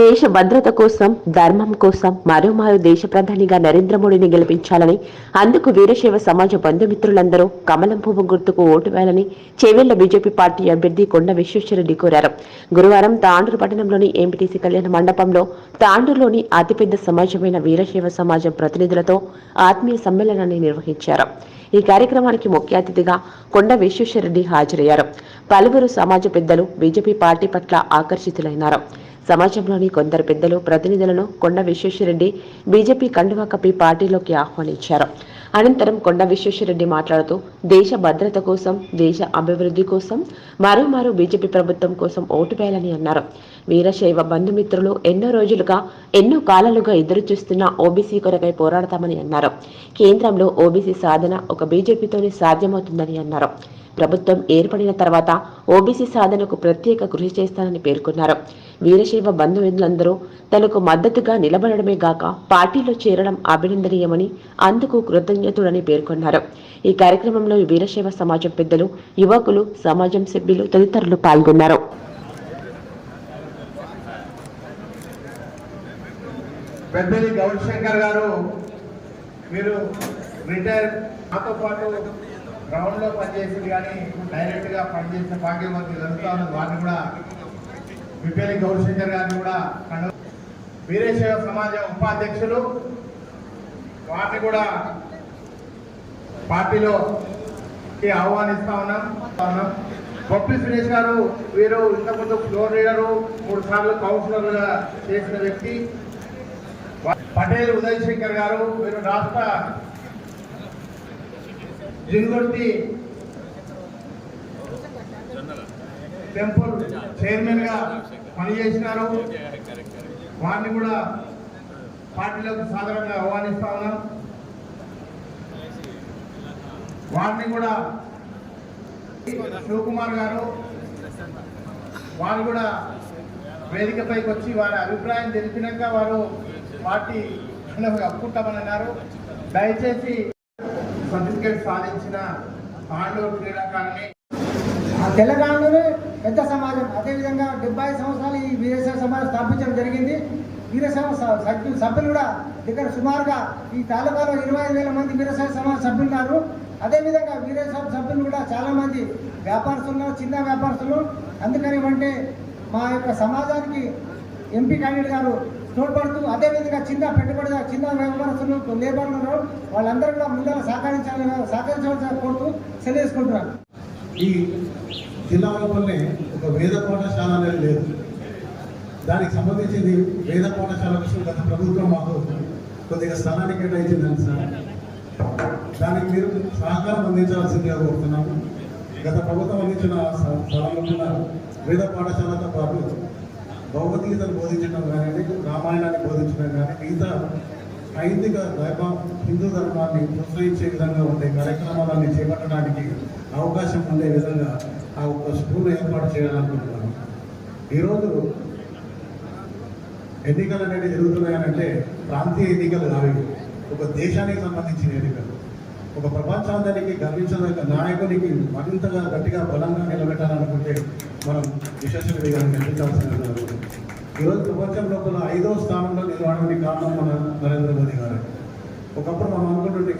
దేశ భద్రత కోసం ధర్మం కోసం మరోమారు దేశ ప్రధానిగా నరేంద్ర మోడీని గెలిపించాలని అందుకు వీరశైవ సమాజ బంధుమిత్రులందరూ కమలం పువ్వు గుర్తుకు ఓటు వేయాలని చేవెళ్ళ బీజేపీ పార్టీ అభ్యర్థి కొండ విశ్వేశ్వరరెడ్డి కోరారు. గురువారం తాండూరు పట్టణంలోని ఎంపీటీసీ కళ్యాణ మండపంలో తాండూరులోని అతిపెద్ద సమాజమైన వీరశైవ సమాజం ప్రతినిధులతో ఆత్మీయ సమ్మేళనాన్ని నిర్వహించారు. ఈ కార్యక్రమానికి ముఖ్య అతిథిగా కొండ విశ్వేశ్వరరెడ్డి హాజరయ్యారు. పలువురు సమాజ పెద్దలు బీజేపీ పార్టీ పట్ల ఆకర్షితులైనారు. సమాజంలోని కొందరు పెద్దలు ప్రతినిధులను కొండ విశ్వేశ్వరరెడ్డి బీజేపీ కండువా కప్పి పార్టీలోకి ఆహ్వానించారు. అనంతరం కొండ విశ్వేశ్వరరెడ్డి మాట్లాడుతూ దేశ భద్రత కోసం దేశ అభివృద్ధి కోసం మరోమారు బీజేపీ ప్రభుత్వం కోసం ఓటు వేయాలని అన్నారు. వీరశైవ బంధుమిత్రులు ఎన్నో రోజులుగా ఎన్నో కాలాలుగా ఎదురు చూస్తున్న ఓబీసీ కొరకై పోరాడతామని అన్నారు. కేంద్రంలో ఓబీసీ సాధన ఒక బీజేపీతోనే సాధ్యమవుతుందని అన్నారు. ప్రభుత్వం ఏర్పడిన తర్వాత ఓబీసీ సాధనకు ప్రత్యేక కృషి చేస్తానని పేర్కొన్నారు. వీరశైవ బంధుమిత్రులందరూ తనకు మద్దతుగా నిలబడమే గాక పార్టీలో చేరడం అభినందనీయమని అందుకు కృతజ్ఞతుడని పేర్కొన్నారు. ఈ కార్యక్రమంలో వీరశైవ సమాజం పెద్దలు యువకులు సమాజం సభ్యులు తదితరులు పాల్గొన్నారు. గౌరీశంకర్ గారు మీరు రిటైర్ మాతో పాటు గ్రౌండ్లో పనిచేసింది కానీ డైరెక్ట్గా పనిచేసిన భాగ్యం మనకి వారిని కూడా విపేలి గౌరీశంకర్ గారిని కూడా కను వీరేశ్వర సమాజం ఉపాధ్యక్షులు. వారిని కూడా పార్టీలో ఆహ్వానిస్తా ఉన్నాం. ఉన్నాం బొప్పి సురేష్ గారు వీరు ఇంతకుముందు ఫ్లోర్ లీడరు మూడు సార్లు కౌన్సిలర్గా చేసిన వ్యక్తి. పటేల్ ఉదయ్ శంకర్ గారు వీరు రాష్ట్ర జింగుర్తి టెంపుల్ చైర్మన్గా పనిచేసినారు. వారిని కూడా పార్టీలకు సాధారణంగా ఆహ్వానిస్తా ఉన్నాం. వారిని కూడా శివకుమార్ గారు వారు కూడా వేదికపైకి వచ్చి వారి అభిప్రాయం తెలిపినాక వారు పార్టీ అప్పుకుంటామని అన్నారు దయచేసి సర్టిఫికేట్ సాధించిన పాండవ క్రీడాకారిణి ఆ తెలంగాణలోనే పెద్ద సమాజం. అదేవిధంగా డెబ్బై సంవత్సరాలు ఈ వీరేశ్వర సమాజం స్థాపించడం జరిగింది. వీరశైవ స- సభ్యులు కూడా దగ్గర సుమారుగా ఈ తాలూకాలో ఇరవై ఐదు వేల మంది వీరశైవ సమాజ సభ్యులు ఉన్నారు. అదేవిధంగా వీరశైవ సభ్యులు కూడా చాలామంది వ్యాపారస్తులు చిన్న వ్యాపారస్తులు. అందుకని అంటే మా యొక్క సమాజానికి ఎంపీ క్యాండిడేట్ గారు తోడ్పడుతూ అదేవిధంగా చిన్న పెట్టుబడిదారు చిన్న వ్యాపారస్తులు లేబర్లు ఉన్నారు. వాళ్ళందరూ కూడా ముందర సహకరించాలని సహకరించవలసిన కోరుతూ సెలవేసుకుంటున్నారు ఈ జిల్లా లోపలనే ఒక వేద పాఠశాల అనేది లేదు. దానికి సంబంధించింది వేద పాఠశాల విషయం గత ప్రభుత్వం మాకు కొద్దిగా స్థలాన్ని కేటాయించిందని సార్. దానికి మీరు సహకారం అందించాల్సిందిగా కోరుతున్నాము. గత ప్రభుత్వం అందించిన స్థలంలో ఉన్న వేద పాఠశాలతో పాటు భగవద్గీతను బోధించడం కానీ రామాయణాన్ని బోధించడం కానీ మిగతా ఐదిక ధర్మ హిందూ ధర్మాన్ని ప్రోత్సహించే విధంగా ఉండే కార్యక్రమాలన్నీ చేపట్టడానికి అవకాశం ఉండే విధంగా ఆ ఒక్క స్కూల్ ఏర్పాటు చేయాలనుకుంటున్నాను. ఈరోజు ఎన్నికలు అనేవి జరుగుతున్నాయనంటే ప్రాంతీయ ఎన్నికలు కావి ఒక దేశానికి సంబంధించిన ఎన్నికలు. ఒక ప్రపంచాంతానికి గర్వించదగ్గ నాయకునికి మరింతగా గట్టిగా బలంగా నిలబెట్టాలనుకుంటే మనం విశ్వేశ్వర గారిని గెలిపించాల్సిన ఈరోజు ప్రపంచం లోపల ఐదో స్థానంలో నిలవడానికి కారణం మన నరేంద్ర మోదీ గారు. ఒకప్పుడు మనం అనుకుంటుంటే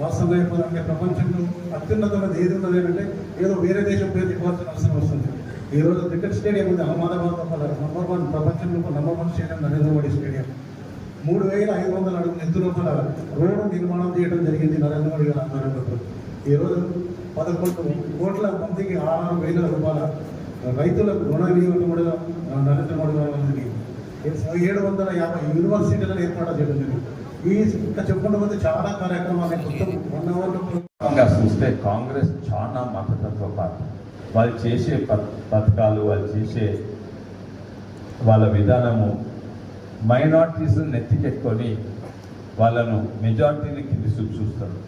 వాస్తవంగా అయిపోతుంటే ప్రపంచంలో అత్యున్నతమైనది ఏది ఉన్నది ఏంటంటే ఏదో వేరే దేశం పేరు చెప్పాల్సిన అవసరం వస్తుంది. ఈ రోజు క్రికెట్ స్టేడియం ఉంది అహ్మదాబాద్ లోపల నంబర్ వన్ ప్రపంచంలో number one stadium Narendra Modi stadium. మూడు వేల ఐదు వందల అడుగుల ఎత్తు లోపల రోడ్డు నిర్మాణం చేయడం జరిగింది నరేంద్ర మోడీ గారు ఆధ్వర్యంలో. ఈ రోజు పదకొండు కోట్ల మందికి ఆరు వేల రూపాయల రైతులకు రుణ వినియోగం కూడా నరేంద్ర మోడీ గారు ఏడు వందల యాభై యూనివర్సిటీలను ఏర్పాటు చేయడం జరిగింది. ఈ ఇంకా చెప్పుకుంటూ పోతే చాలా కార్యక్రమాలు వన్ అవర్లో చూస్తే కాంగ్రెస్ చాలా మతతత్వ పార్టీ. వాళ్ళు చేసే పథకాలు వాళ్ళు చేసే వాళ్ళ విధానము మైనార్టీస్ని నెత్తికెట్టుకొని వాళ్ళను మెజార్టీని కింది చూస్తారు.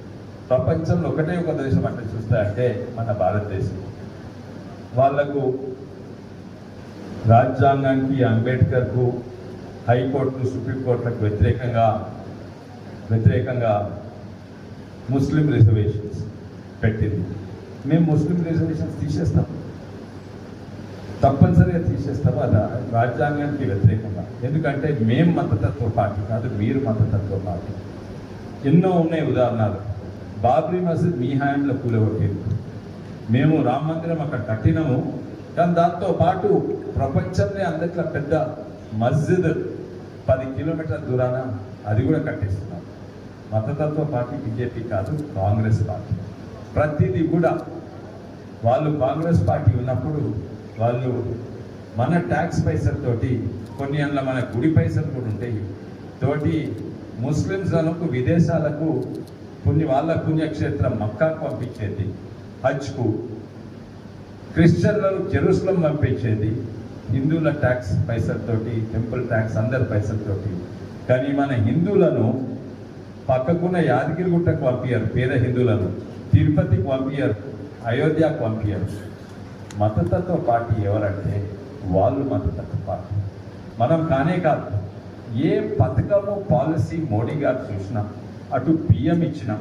ప్రపంచంలో ఒకటే ఒక దేశం అంటే చూస్తే అంటే మన భారతదేశం. వాళ్ళకు రాజ్యాంగానికి అంబేద్కర్కు హైకోర్టు సుప్రీంకోర్టులకు వ్యతిరేకంగా వ్యతిరేకంగా ముస్లిం రిజర్వేషన్స్ పెట్టింది. మేము ముస్లిం రిజర్వేషన్స్ తీసేస్తాం. తప్పనిసరిగా తీసేస్తాము అది రాజ్యాంగానికి వ్యతిరేకంగా. ఎందుకంటే మేము మతతత్వ పార్టీ కాదు మీరు మతతత్వ పార్టీ. ఎన్నో ఉన్నాయి ఉదాహరణలు. బాబ్రీ మసీద్ మీ హయాంలో కూలగొట్టేది. మేము రామ మందిరం అక్కడ కట్టినాము. కానీ దాంతో పాటు ప్రపంచంలో అందరిలో పెద్ద మస్జిద్ పది కిలోమీటర్ల దూరాన అది కూడా కట్టిస్తున్నాం. మతతత్వ పార్టీ బీజేపీ కాదు కాంగ్రెస్ పార్టీ. ప్రతిదీ కూడా వాళ్ళు కాంగ్రెస్ పార్టీ ఉన్నప్పుడు వాళ్ళు మన ట్యాక్స్ పైసలతోటి కొన్ని అందులో మన గుడి పైసలు కూడా ఉంటాయి. తోటి ముస్లింలకు విదేశాలకు కొన్ని వాళ్ళ పుణ్యక్షేత్రం మక్కాకు పంపించేది. హజ్కు క్రిస్టియన్లను జెరూసలం పంపించేది హిందువుల ట్యాక్స్ పైసలతోటి టెంపుల్ ట్యాక్స్ అందరి పైసలతోటి. కానీ మన హిందువులను పక్కకున్న యాదగిరిగుట్టకు పంపించారు పేద హిందువులను. తిరుపతికి పంపించారు అయోధ్యకు పంపించారు మతతత్వ పార్టీ ఎవరంటే వాళ్ళు మతతత్వ పార్టీ. మనం కానే కాదు ఏ పథకము పాలసీ మోడీ గారు చూసినా అటు బియ్యం ఇచ్చినా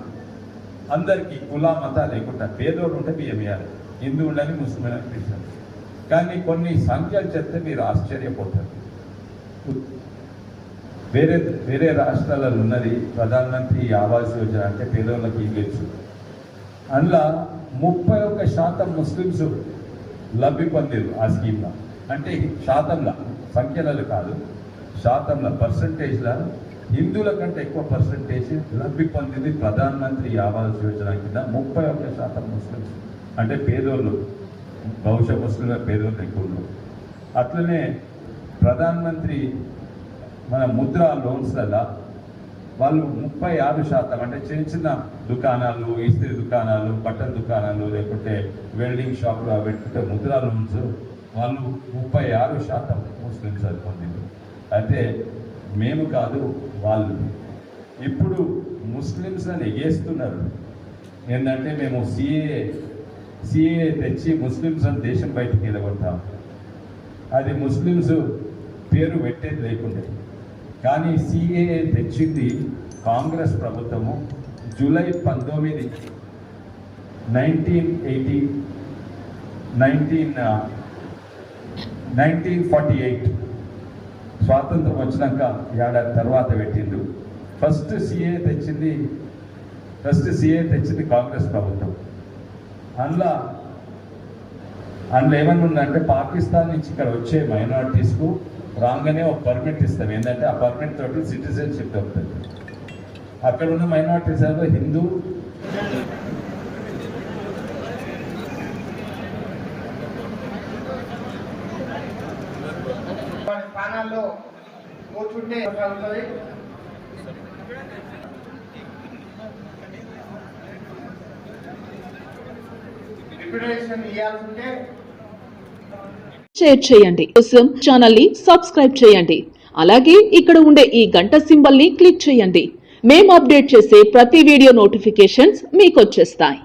అందరికీ కుల మత లేకుండా పేదోడు ఉంటే బియ్యం ఇవ్వాలి హిందువులని ముస్లిం క్రిస్టియన్ కానీ కొన్ని సంఖ్యలు చెప్తే మీరు ఆశ్చర్యపోతారు. వేరే వేరే రాష్ట్రాలలో ఉన్నది ప్రధానమంత్రి ఆవాస్ యోజన అంటే పేదోళ్ళకి ఇవ్వచ్చు అందులో ముప్పై ఒక్క శాతం ముస్లిమ్స్ లబ్ధి పొందారు ఆ స్కీమ్లో. అంటే శాతంలో సంఖ్యలలో కాదు శాతంలో పర్సంటేజ్లో హిందువుల కంటే ఎక్కువ పర్సంటేజ్ లబ్ధి పొందింది ప్రధానమంత్రి ఆవాస్ యోజన కింద ముప్పై ఒక్క శాతం ముస్లిమ్స్. అంటే పేదోళ్ళు బహుశా ముస్లింల పేదోళ్ళు ఎక్కువ అట్లనే ప్రధానమంత్రి మన ముద్ర లోన్స్లలో వాళ్ళు ముప్పై ఆరు శాతం అంటే చిన్న చిన్న దుకాణాలు ఇస్త్రీ దుకాణాలు బట్టల దుకాణాలు లేకుంటే వెల్డింగ్ షాపులు అవి పెట్టుకుంటే ముద్రా లోన్స్ వాళ్ళు ముప్పై ఆరు శాతం ముస్లిమ్స్ అది పొందింది అయితే మేము కాదు వాళ్ళు. ఇప్పుడు ముస్లిమ్స్ అని ఎగేస్తున్నారు. ఏంటంటే మేము సిఏ సిఏ తెచ్చి ముస్లిమ్స్ అని దేశం బయటికి నిలబడతాం అది ముస్లిమ్స్ పేరు పెట్టేది లేకుండే. కానీ సిఏఏ తెచ్చింది కాంగ్రెస్ ప్రభుత్వము జూలై పంతొమ్మిది nineteen eighty nineteen nineteen forty eight. స్వాతంత్రం వచ్చినాక ఏడాది తర్వాత పెట్టిండు ఫస్ట్ సిఏ తెచ్చింది ఫస్ట్ సిఏ తెచ్చింది కాంగ్రెస్ ప్రభుత్వం. అందులో అందులో ఏమన్నా ఉందంటే పాకిస్తాన్ నుంచి ఇక్కడ వచ్చే మైనారిటీస్కు రాగానే ఒక పర్మిట్ ఇస్తాం. ఏంటంటే ఆ పర్మిట్ తోటి సిటిజన్షిప్ దొరుకుతుంది. అక్కడ ఉన్న మైనారిటీస్ హిందూ స్థానాల్లో కూర్చుంటే ఉంటుంది? రిప్యుటేషన్ ఇవ్వాల్సి ఉంటే షేర్ చేయండి. కోసం ఛానల్ని సబ్స్క్రైబ్ చేయండి. అలాగే ఇక్కడ ఉండే ఈ గంట సింబల్ని క్లిక్ చేయండి. మేము అప్డేట్ చేసే ప్రతి వీడియో నోటిఫికేషన్స్ మీకు వచ్చేస్తాయి.